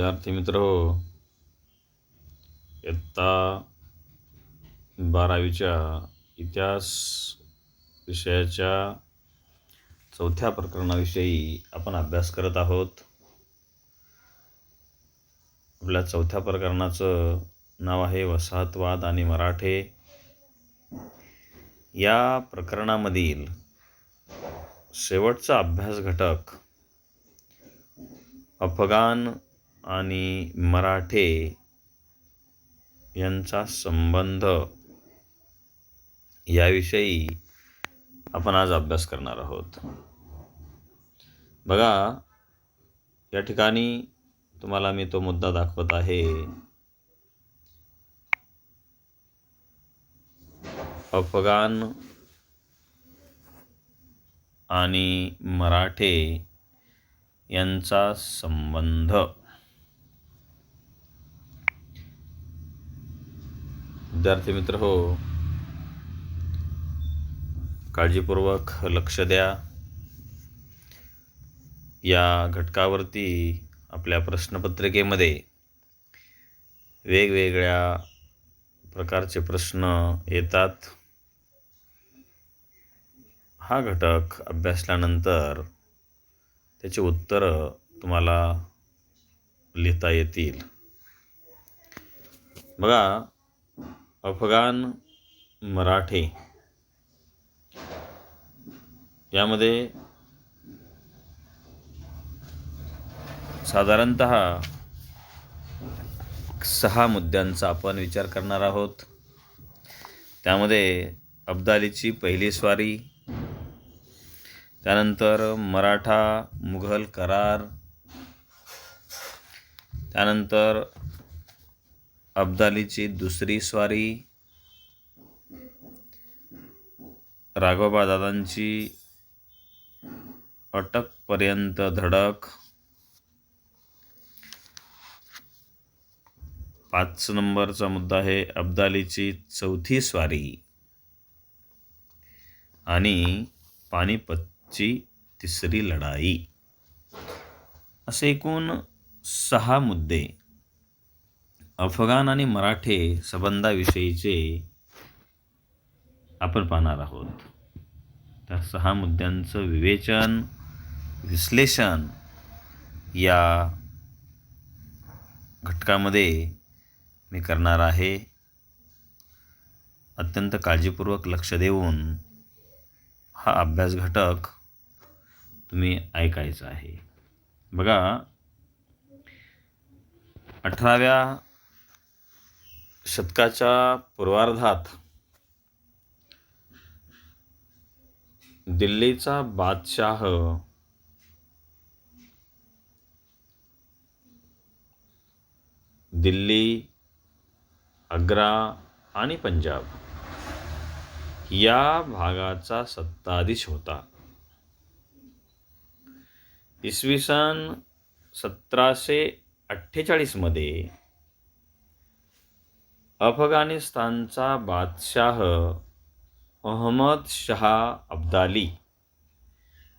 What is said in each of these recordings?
विद्यार्थी मित्र हो इयत्ता बारावीच्या इतिहास विषयाच्या चौथ्या प्रकरणाविषयी आपण अभ्यास करत आहोत. आपल्या चौथ्या प्रकरणाचं नाव आहे वसाहतवाद आणि मराठे. या प्रकरणामधील शेवटचा अभ्यास घटक अफगाण आणि मराठे यांचा संबंध याविषयी आपण आज अभ्यास करणार आहोत. बघा या ठिकाणी तुम्हाला मी तो मुद्दा दाखवत आहे. अफगाण आणि मराठे यांचा संबंध. विद्यार्थी मित्र हो. काळजीपूर्वक लक्ष द्या. या घटकावरती आपल्या प्रश्नपत्रिकेमध्ये वेगवेगळ्या प्रकारचे प्रश्न येतात. हा घटक अभ्यासल्यानंतर त्याची उत्तरं तुम्हाला लिहिता येतील. बघा अफगाण मराठे यामध्ये साधारणत सहा मुद्द्यांचा आपण विचार करणार आहोत. त्यामध्ये अब्दालीची पहिली स्वारी त्यानंतर मराठा मुघल करार त्यानंतर अब्दालीची दुसरी स्वारी राघोबा दादांची अटकपर्यंत धडक पाच नंबरचा मुद्दा आहे अब्दालीची चौथी स्वारी. आणि पानिपतची तिसरी लढाई. असे एकूण सहा मुद्दे अफगाण आणि मराठे संबंधाविषयीचे आपण पाहणार आहोत. त्या सहा मुद्द्यांचं विवेचन विश्लेषण या घटकामध्ये मी करणार आहे. अत्यंत काळजीपूर्वक लक्ष देऊन हा अभ्यास घटक तुम्ही ऐकायचा आहे. बघा अठराव्या शतकाच्या पूर्वार्धात दिल्लीचा बादशाह दिल्ली आग्रा आणि पंजाब या भागाचा सत्ताधीश होता. इसवी सन सतराशे अठ्ठेचाळीसमध्ये अफगाणिस्तानचा बादशाह अहमद शहा अब्दाली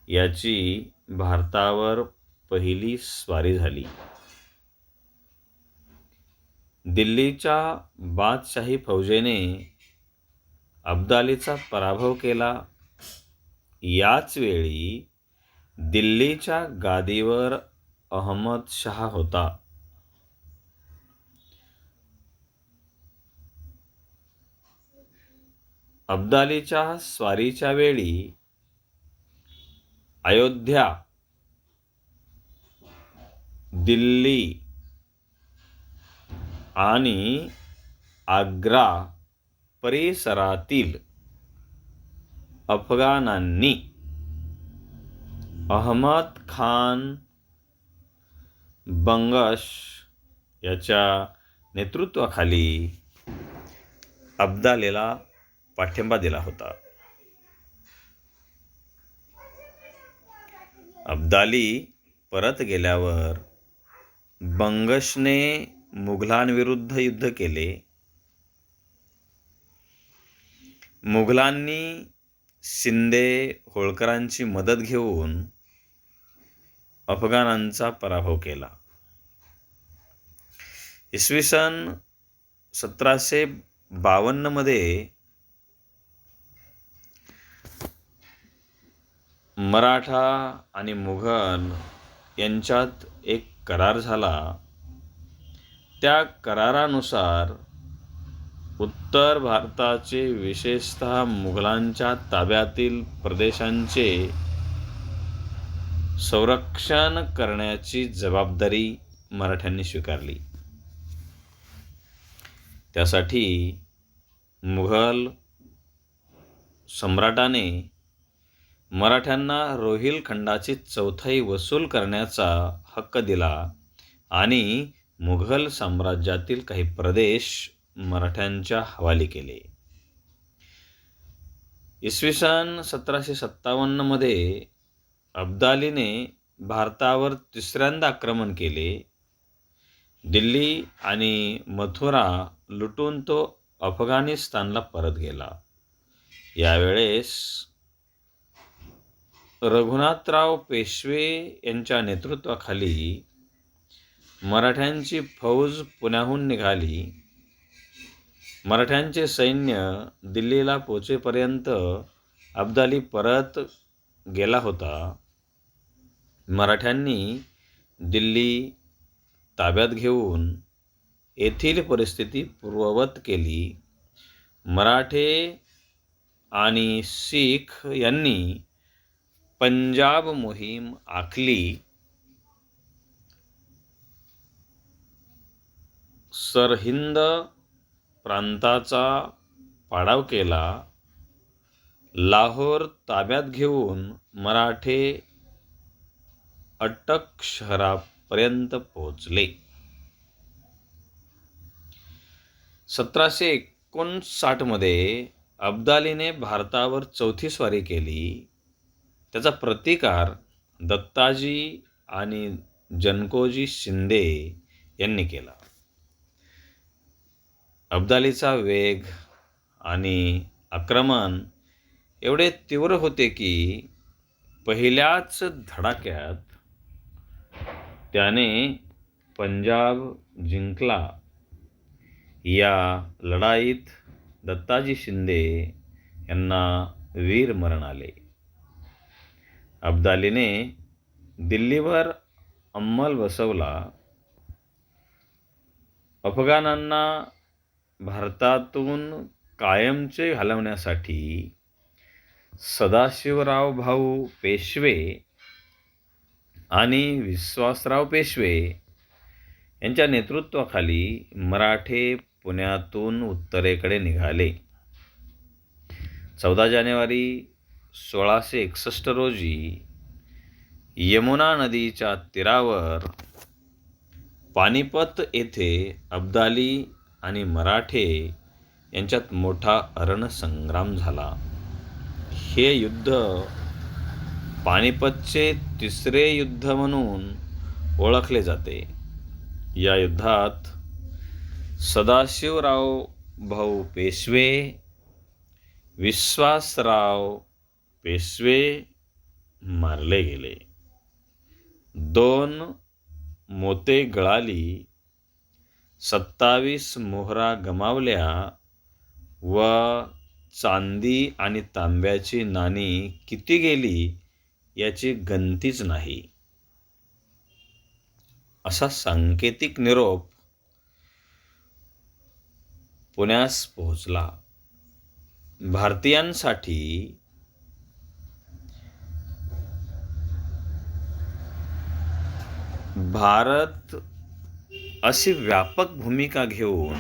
याची भारतावर पहिली स्वारी झाली. दिल्लीच्या बादशाही फौजेने अब्दालीचा पराभव केला. याच वेळी दिल्लीच्या गादीवर अहमद शहा होता. अब्दालीच्या स्वारीच्या वेळी अयोध्या दिल्ली आणि आग्रा परिसरातील अफगाणांनी अहमद खान बंगश याच्या नेतृत्वाखाली अब्दालीला पाठिंबा दिला होता. अब्दाली परत गेल्यावर बंगशने मुघलांविरुद्ध युद्ध केले. मुघलांनी शिंदे होळकरांची मदत घेऊन अफगाणांचा पराभव केला. इसवी सन सतराशे बावन्नमध्ये मराठा आणि मुघल यांच्यात एक करार झाला. त्या करारानुसार उत्तर भारताचे विशेषतः मुघलांच्या ताब्यातील प्रदेशांचे संरक्षण करण्याची जबाबदारी मराठ्यांनी स्वीकारली. त्यासाठी मुघल सम्राटाने मराठ्यांना रोहिलखंडाची चौथाई वसूल करण्याचा हक्क दिला आणि मुघल साम्राज्यातील काही प्रदेश मराठ्यांच्या हवाली केले. इसवी सन सतराशे सत्तावन्नमध्ये अब्दालीने भारतावर तिसऱ्यांदा आक्रमण केले. दिल्ली आणि मथुरा लुटून तो अफगाणिस्तानला परत गेला. यावेळेस रघुनाथराव पेशवे यांच्या नेतृत्वाखाली मराठ्यांची फौज पुण्याहून निघाली. मराठ्यांचे सैन्य दिल्लीला पोचेपर्यंत अब्दाली परत गेला होता. मराठ्यांनी दिल्ली ताब्यात घेऊन येथील परिस्थिती पूर्ववत केली. मराठे आणि शीख यांनी पंजाब मोहीम आखली सरहिंद प्रांताचा पाडाव केला लाहोर ताब्यात घेऊन मराठे अटक शहरापर्यंत पोहोचले. सतराशे एकोणसाठमध्ये अब्दालीने भारतावर चौथी स्वारी केली. त्याचा प्रतिकार दत्ताजी आणि जनकोजी शिंदे यांनी केला. अब्दालीचा वेग आणि आक्रमण एवढे तीव्र होते की पहिल्याच धडाक्यात त्याने पंजाब जिंकला. या लढाईत दत्ताजी शिंदे यांना वीर मरण आले. अब्दालीने दिल्लीवर अंमल बसवला. अफगाणांना भारतातून कायमचे घालवण्यासाठी सदाशिवराव भाऊ पेशवे आणि विश्वासराव पेशवे यांच्या नेतृत्वाखाली मराठे पुण्यातून उत्तरेकडे निघाले. चौदा जानेवारी सोळाशे एकसष्ट रोजी यमुना नदीच्या तीरावर पानिपत येथे अब्दाली आणि मराठे यांच्यात मोठा रणसंग्राम झाला. हे युद्ध पानिपतचे तिसरे युद्ध म्हणून ओळखले जाते. या युद्धात सदाशिवराव भाऊ पेशवे विश्वासराव पेशवे मारले गेले. दोन मोते गळाली. सत्तावीस मोहरा गमावल्या व चांदी आणि तांब्याची नाणी किती गेली याची गणतीच नाही. असा सांकेतिक निरोप पुण्यास पोहोचला. भारतीयांसाठी भारत अशी व्यापक भूमिका घेऊन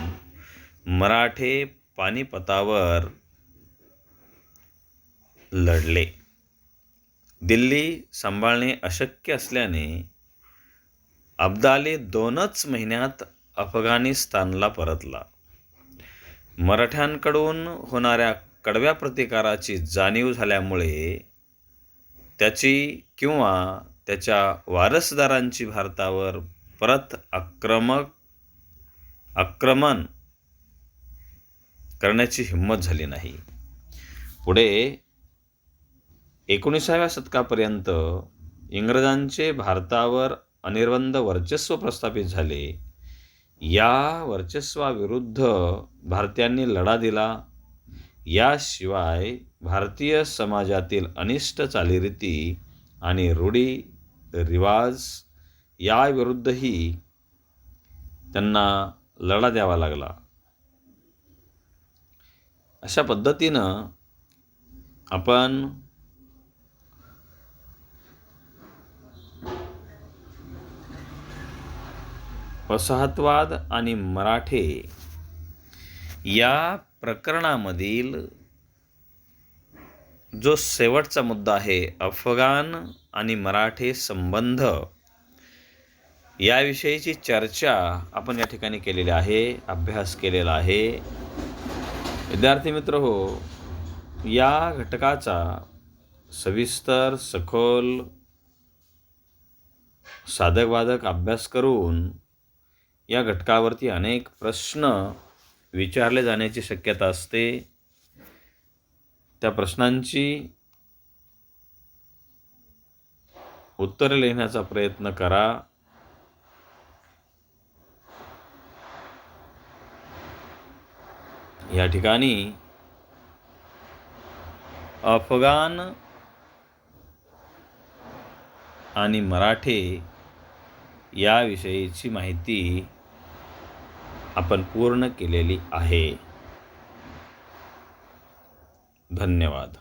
मराठे पानिपतावर लढले. दिल्ली सांभाळणे अशक्य असल्याने अब्दाली दोनच महिन्यात अफगाणिस्तानला परतला. मराठ्यांकडून होणाऱ्या कडव्या प्रतिकाराची जाणीव झाल्यामुळे त्याची किंवा त्याच्या वारसदारांची भारतावर परत आक्रमक आक्रमण करण्याची हिंमत झाली नाही. पुढे एकोणीसाव्या शतकापर्यंत इंग्रजांचे भारतावर अनिर्बंध वर्चस्व प्रस्थापित झाले. या वर्चस्वाविरुद्ध भारतीयांनी लढा दिला. याशिवाय भारतीय समाजातील अनिष्ट चालीरीती आणि रूढी रिवाज याविरुद्धही त्यांना लढा द्यावा लागला. अशा पद्धतीनं आपण वसाहतवाद आणि मराठे या प्रकरणामधील जो शेवटचा मुद्दा आहे अफगाण आणि मराठे संबंध. याविषयीची चर्चा आपण या ठिकाणी केलेली आहे अभ्यास केलेला आहे. विद्यार्थी मित्र हो या घटकाचा सविस्तर सखोल साधकवादक अभ्यास करून या घटकावरती अनेक प्रश्न विचारले जाण्याची शक्यता असते. त्या प्रश्नांची उत्तर लिहिण्याचा प्रयत्न करा. या ठिकाणी अफगाण आणि मराठे याविषयीची माहिती आपण पूर्ण केलेली आहे. धन्यवाद.